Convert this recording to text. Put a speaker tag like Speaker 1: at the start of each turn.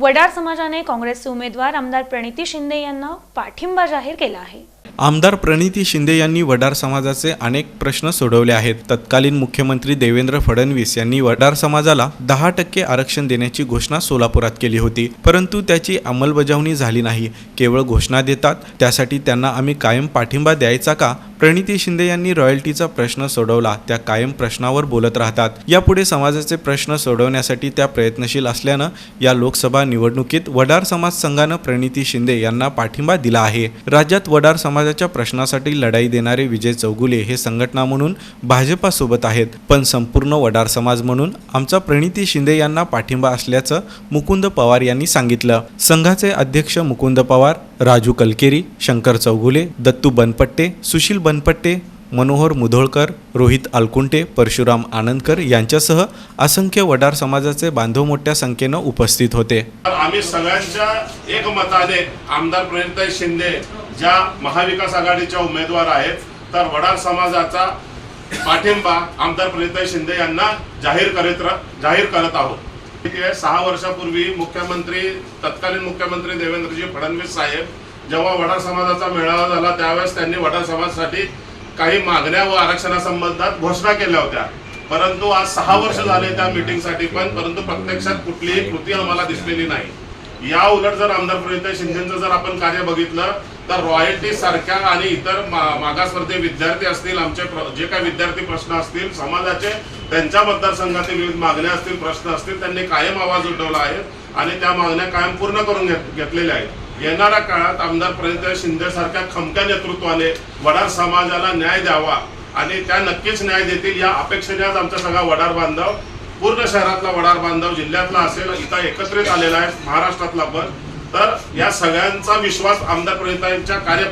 Speaker 1: वडार समाजाने काँग्रेसचे उमेदवार आमदार प्रणिती शिंदे यांना पाठिंबा जाहीर केला आहे.
Speaker 2: आमदार प्रणिती शिंदे यांनी वडार समाजाचे अनेक प्रश्न सोडवले आहेत. तत्कालीन मुख्यमंत्री देवेंद्र फडणवीस यांनी वडार समाजाला दहा टक्के आरक्षण देण्याची घोषणा सोलापुरात केली होती. परंतु त्याची अंमलबजावणी झाली नाही. केवळ घोषणा देतात? त्यासाठी त्यांना आम्ही कायम पाठिंबा द्यायचा का? प्रणिती शिंदे यांनी रॉयल्टीचा प्रश्न सोडवला. त्या कायम प्रश्नावर बोलत राहतात. यापुढे समाजाचे प्रश्न सोडवण्यासाठी त्या प्रयत्नशील असल्यानं या लोकसभा निवडणुकीत वडार समाज संघानं प्रणिती शिंदे यांना पाठिंबा दिला आहे. राज्यात वडार समाजाच्या प्रश्नासाठी लढाई देणारे विजय चौगुले हे संघटना म्हणून भाजपासोबत आहेत. पण संपूर्ण वडार समाज म्हणून आमचा प्रणिती शिंदे यांना पाठिंबा असल्याचं मुकुंद पवार यांनी सांगितलं. संघाचे अध्यक्ष मुकुंद पवार राजू कलकेरी शंकर चौगुले दत्तू बनपट्टे सुशील बनपट्टे मनोहर मुधोळकर रोहित अलकुंटे परशुराम आनंदकर यांच्यासह असंख्य वडार समाजाचे बांधव मोठ्या संख्येनं उपस्थित होते.
Speaker 3: तर आम्ही सगळ्यांच्या एकमताने आमदार प्रणिताई शिंदे ज्या महाविकास आघाडीच्या उमेदवार आहेत तर वडार समाजाचा पाठिंबा आमदार प्रणिताई शिंदे यांना जाहीर करीत जाहीर करत आहोत. ठीक आहे. सहा वर्षापूर्वी मुख्यमंत्री तत्कालीन मुख्यमंत्री देवेंद्रजी फडणवीस साहेब जेव्हा वडार समाजाचा मेळावा झाला त्यावेळेस त्यांनी वडार समाजासाठी काही मागण्या व आरक्षणासंबंधात घोषणा केल्या होत्या. परंतु आज सहा वर्ष झाले त्या मिटिंगसाठी पण परंतु प्रत्यक्षात कुठलीही कृती आम्हाला दिसलेली नाही. या उलट जर आमदार प्रणिता शिंदेचं जर आपण कार्य बघितलं तर रॉयल्टी सारख्या आणि इतर मागासवर्गीय विद्यार्थी असतील आमचे जे काही विद्यार्थी प्रश्न असतील समाजाचे त्यांच्या मतदारसंघातील विविध मागण्या असतील प्रश्न असतील त्यांनी कायम आवाज उठवला आहे आणि त्या मागण्या कायम पूर्ण करून घेतलेल्या आहेत. येणाऱ्या काळात आमदार प्रणिता शिंदे सारख्या खमक्या नेतृत्वाने वडार समाजाला न्याय द्यावा आणि त्या नक्कीच न्याय देतील या अपेक्षेने आज आमचा सगळा वडार बांधव पूर्ण शहरातला वडार बांधव जिल्ह्यातला असेल इथं एकत्रित आलेला आहे महाराष्ट्रातला पण. तर या सगळ्यांचा विश्वास आमदार प्रणितांच्या कार्य